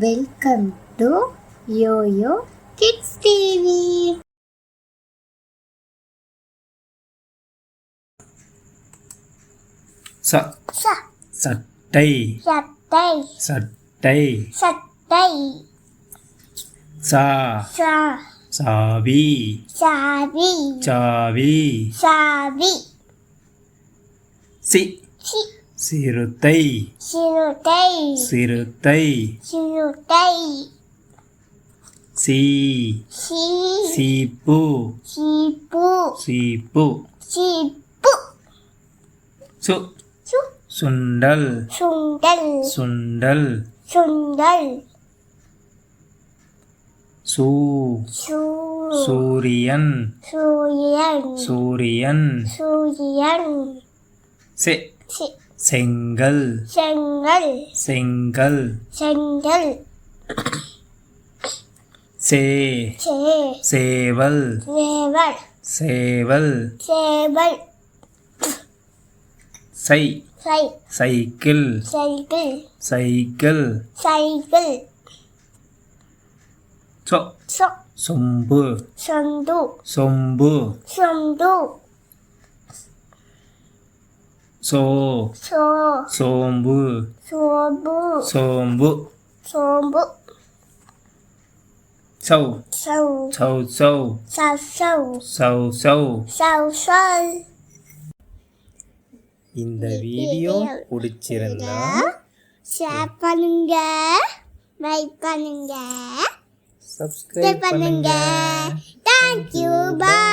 welcome to YoYo Kids TV ச சட்டை சட்டை சட்டை சட்டை சா சா சாவி சாவி சாவி சாவி சி சி சிறுத்தை. சிறுத்தை. சிறுத்தை. சிறுத்தை. சி. சி. சீப்பு. சீப்பு. சீப்பு. சீப்பு. சு. சு. சுண்டல். சுண்டல். சுண்டல். சுண்டல். சூ. சூ. சூரியன். சூரியன். சூரியன். சூரியன். செ. செங்கல். செங்கல். செங்கல். செங்கல். சே. சேவல். சேவல். சேவல். சேவல். சை. சை. சைக்கிள். சைக்கிள். சைக்கிள். சைக்கிள். சொ. சொ. சொம்பு. சொந்து சொம்பு. சொந்து சோ சோ சோம்பு சோம்பு சோம்பு. சோம்பு. சௌ சௌ சௌ சௌ சௌ சௌ சௌ சௌ சௌ இந்த வீடியோ பிடிச்சிருந்தா ஷேர் பண்ணுங்க லைக் பண்ணுங்க. சப்ஸ்கிரைப் பண்ணுங்க. பண்ணுங்க. Thank you bye